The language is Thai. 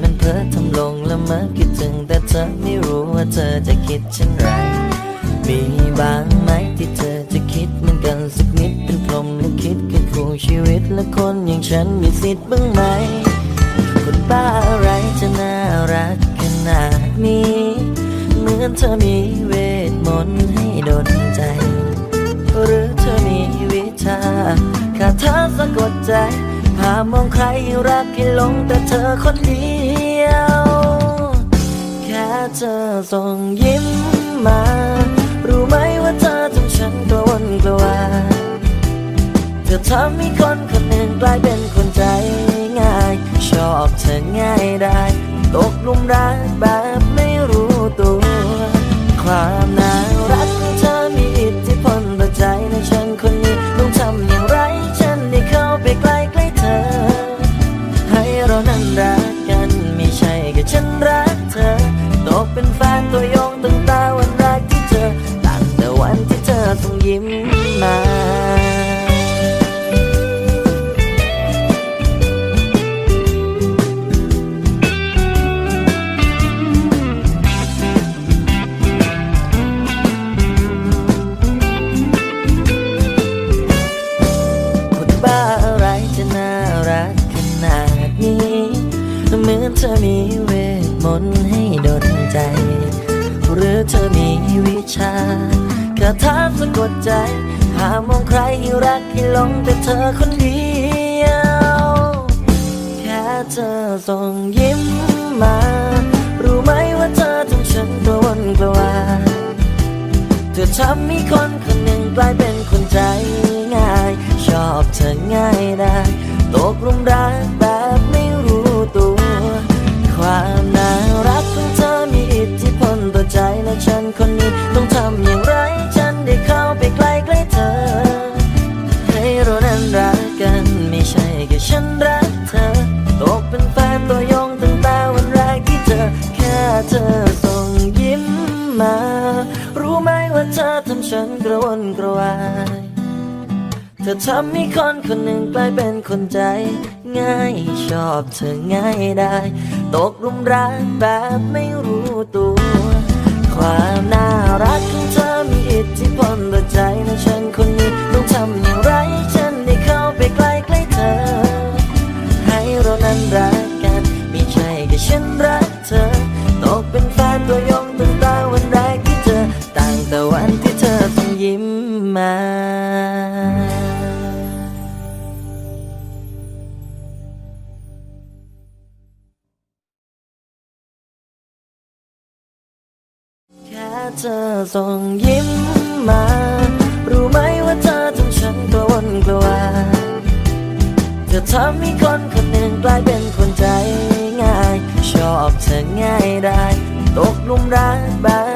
มันเพ้อทำลงและเมอคิดถึงแต่เธอไม่รู้ว่าเธอจะคิดเช่นไร มีบางไหมที่เธอจะคิดเหมือนกันสักนิดเป็นพรมและคิดกับคู่ชีวิตและคนอย่างฉันมีสิทธิ์บ้างไหม คนบ้าอะไรจะน่ารักขนาดนี้ เหมือนเธอมีเวทมนต์ให้โดนใจ หรือเธอมีวิชาคาถาสะกดใจ พามองใครรักให้หลงแต่เธอคนเดียว แค่เธอส่งยิ้มมา รู้ไหมว่าเธอทำฉันกระวนกระวายเธอทำให้คนคนหนึ่งกลายเป็นคนใจง่าย ชอบเธอง่ายได้ ตกหลุมรักแบบ กเป็นแฟนตัวยงตั้งแต่วันแรกที่เจอตั้งแต่วันที่เธอต้องยิ้มมาคนบ้าอะไรจะน่ารักขนาดนี้เหมือนเธอมีเวท มนต์ให้ดนใจ หรือเธอมีวิชาคาถาสะกดใจ หามองใครให้รักให้หลงแต่เธอคนเดียว แค่เธอส่งยิ้มมา รู้ไหมว่าเธอทำฉันกระวนกระวายเธอทำให้คนคนหนึ่งกลายเป็นคนใจง่าย ชอบเธอง่ายได้ตกหลุมรัก ฉันรักเธอ ตกเป็นแฟนตัวยงตั้งแต่วันแรกที่เจอแค่เธอส่งยิ้มมา รู้ไหมว่าเธอทำฉันกระวนกระวาย เธอทำให้คนคนหนึ่งกลายเป็นคนใจ ง่ายชอบเธอง่ายได้ ตกหลุมรักแบบไม่รู้ตัว เธอส่งยิ้มมา รู้ไหมว่าเธอทำฉันกระวนกระวายเธอทำให้คนคนหนึ่งกลายเป็นคนใจง่าย ชอบเธอง่ายได้ ตกหลุมรักแบบ